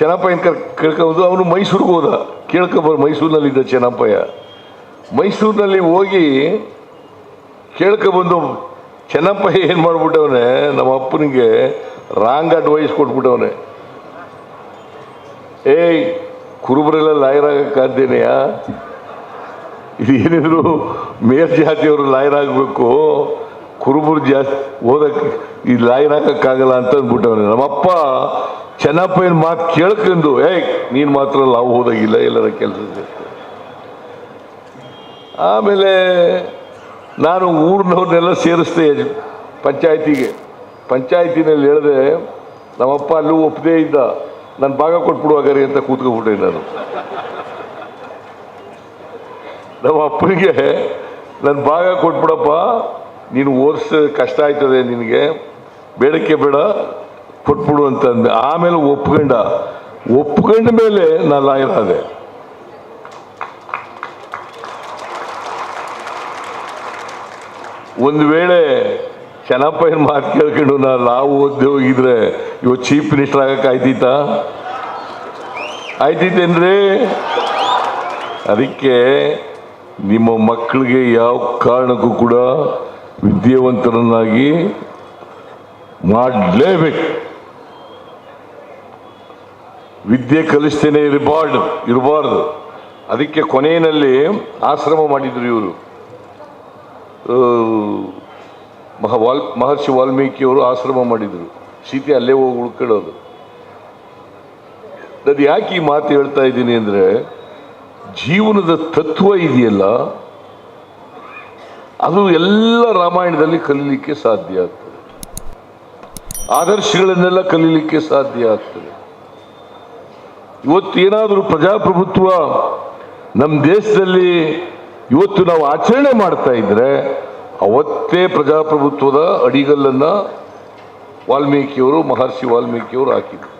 ಚೆನ್ನಪ್ಪಯ್ಯನ ಕರ್ ಕೇಳ್ಕೊಂಡು ಅವನು ಮೈಸೂರಿಗೆ ಹೋದ. ಮೈಸೂರಿನಲ್ಲಿ ಮೈಸೂರಿನಲ್ಲಿದ್ದ ಚೆನ್ನಪ್ಪಯ್ಯ. ಮೈಸೂರಿನಲ್ಲಿ ಹೋಗಿ ಕೇಳ್ಕೊಬಂದು ಚೆನ್ನಪ್ಪಯ್ಯ ಏನು ಮಾಡಿಬಿಟ್ಟವನೆ? ನಮ್ಮ ಅಪ್ಪನಿಗೆ ರಾಂಗ್ ಅಡ್ವೈಸ್ ಕೊಟ್ಬಿಟ್ಟವನೆ. ಏಯ್, ಕುರುಬರೆಲ್ಲ ಲಾಯರಾಗಕ್ಕಾದ್ದೇನೆಯಾ ಇದು ಏನಿದ್ರು ಮೇಲ್ಜಾತಿಯವರು ಲಾಯರ್ ಆಗಬೇಕು. ಕುರುಬರು ಜಾಸ್ತಿ ಓದಕ್ಕೆ ಈ ಲಾಯರ್ ಹಾಕಕ್ಕಾಗಲ್ಲ ಅಂತ ಅಂದ್ಬಿಟ್ಟವನೆ. ನಮ್ಮಪ್ಪ ಚೆನ್ನಪ್ಪನ ಮಾತು ಕೇಳ್ಕೊಂಡು, ಏಯ್, ನೀನು ಮಾತ್ರ ಲಾವ್ ಹೋದಾಗಿಲ್ಲ ಎಲ್ಲರ ಕೆಲಸ ಆಮೇಲೆ ನಾನು ಊರಿನವ್ರನ್ನೆಲ್ಲ ಸೇರಿಸ್ದೆ ಪಂಚಾಯತಿಗೆ. ಪಂಚಾಯತಿನಲ್ಲಿ ಹೇಳಿದೆ, ನಮ್ಮಪ್ಪ ಅಲ್ಲೂ ಒಪ್ಪದೇ ಇದ್ದ ನನ್ನ ಭಾಗ ಕೊಟ್ಬಿಡುವಾಗರಿ ಅಂತ ಕೂತ್ಕೊಬಿಟ್ಟೆ ನಾನು. ನಮ್ಮ ಅಪ್ಪನಿಗೆ ನನ್ನ ಭಾಗ ಕೊಟ್ಬಿಡಪ್ಪ, ನೀನು ಓದಿಸ ಕಷ್ಟ ಆಯ್ತದೆ ನಿನಗೆ. ಬೇಡಕ್ಕೆ ಬೇಡ. ಕೊಟ್ಬಿಡು ಅಂತ ಅಂದೆ. ಆಮೇಲೆ ಒಪ್ಕೊಂಡ. ಒಪ್ಕೊಂಡ ಮೇಲೆ ನಾನು ಲಾಯರ್ ಆದೆ. ಒಂದು ವೇಳೆ ಚೆನ್ನಪ್ಪನ ಮಾತು ಕೇಳ್ಕೊಂಡು ನಾನು ಲಾವು ಓದ್ದೆ ಹೋಗಿದ್ರೆ, ಇವ ಚೀಫ್ ಮಿನಿಸ್ಟರ್ ಆಗಕ್ಕೆ ಆಯ್ತಿತ್ತಾ? ಆಯ್ತಿತ್ತೇನ್ರಿ? ಅದಕ್ಕೆ ನಿಮ್ಮ ಮಕ್ಕಳಿಗೆ ಯಾವ ಕಾರಣಕ್ಕೂ ಕೂಡ ವಿದ್ಯಾವಂತರನ್ನಾಗಿ ಮಾಡಲೇಬೇಕು. ವಿದ್ಯೆ ಕಲಿಸ್ತೇನೆ ಇರಬಾರ್ದು ಇರಬಾರ್ದು. ಅದಕ್ಕೆ ಕೊನೆಯಲ್ಲಿ ಆಶ್ರಮ ಮಾಡಿದ್ರು ಇವರು. ಮಹ ವಾಲ್, ಮಹರ್ಷಿ ವಾಲ್ಮೀಕಿಯವರು ಆಶ್ರಮ ಮಾಡಿದರು. ಸೀತೆ ಅಲ್ಲೇ ಹೋಗಿ ಉಳ್ಕೊಳ್ಳೋದು. ಅದು ಯಾಕೆ ಈ ಮಾತು ಹೇಳ್ತಾ ಇದ್ದೀನಿ ಅಂದರೆ, ಜೀವನದ ತತ್ವ ಇದೆಯಲ್ಲ, ಅದು ಎಲ್ಲ ರಾಮಾಯಣದಲ್ಲಿ ಕಲೀಲಿಕ್ಕೆ ಸಾಧ್ಯ ಆಗ್ತದೆ. ಆದರ್ಶಗಳನ್ನೆಲ್ಲ ಕಲೀಲಿಕ್ಕೆ ಸಾಧ್ಯ ಆಗ್ತದೆ. ಇವತ್ತು ಏನಾದರೂ ಪ್ರಜಾಪ್ರಭುತ್ವ ನಮ್ಮ ದೇಶದಲ್ಲಿ ಇವತ್ತು ನಾವು ಆಚರಣೆ ಮಾಡ್ತಾ ಇದ್ರೆ ಅವತ್ತೇ ಪ್ರಜಾಪ್ರಭುತ್ವದ ಅಡಿಗಲ್ಲನ್ನು ವಾಲ್ಮೀಕಿಯವರು, ಮಹರ್ಷಿ ವಾಲ್ಮೀಕಿಯವರು ಹಾಕಿದ್ರು.